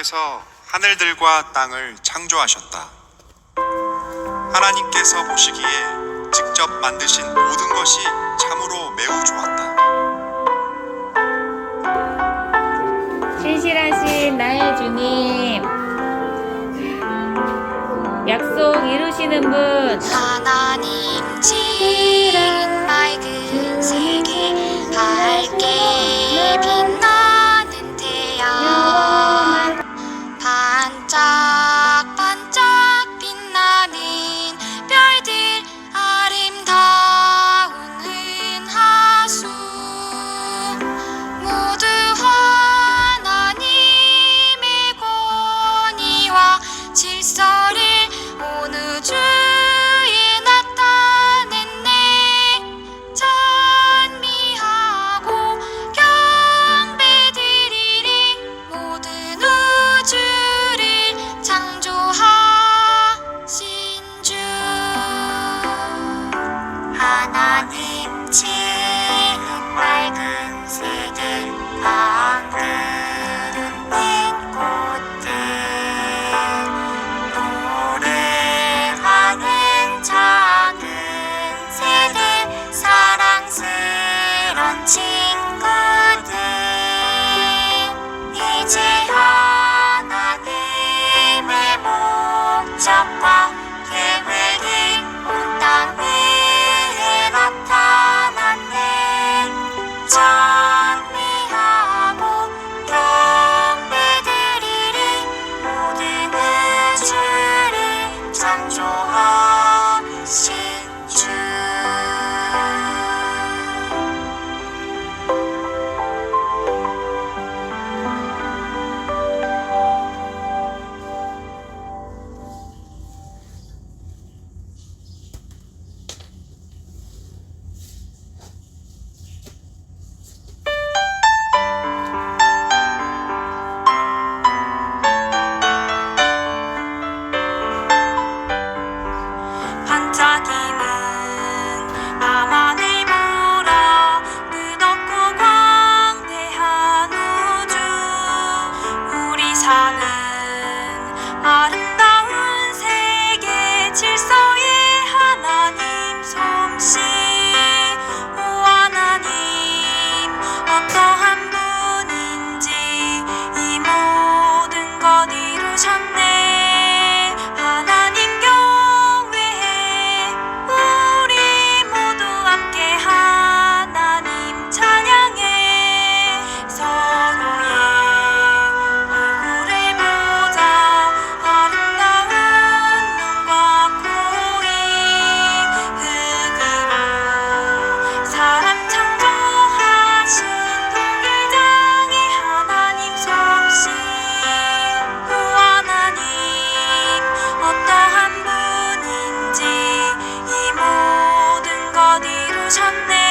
께서 하늘들과 땅을 창조하셨다. 하나님께서 보시기에 직접 만드신 모든 것이 참으로 매우 좋았다. 신실하신 나의 주님, 약속 이루시는 분, 하나님 지 나의 านจ้า 就好 aquí. 오셨네.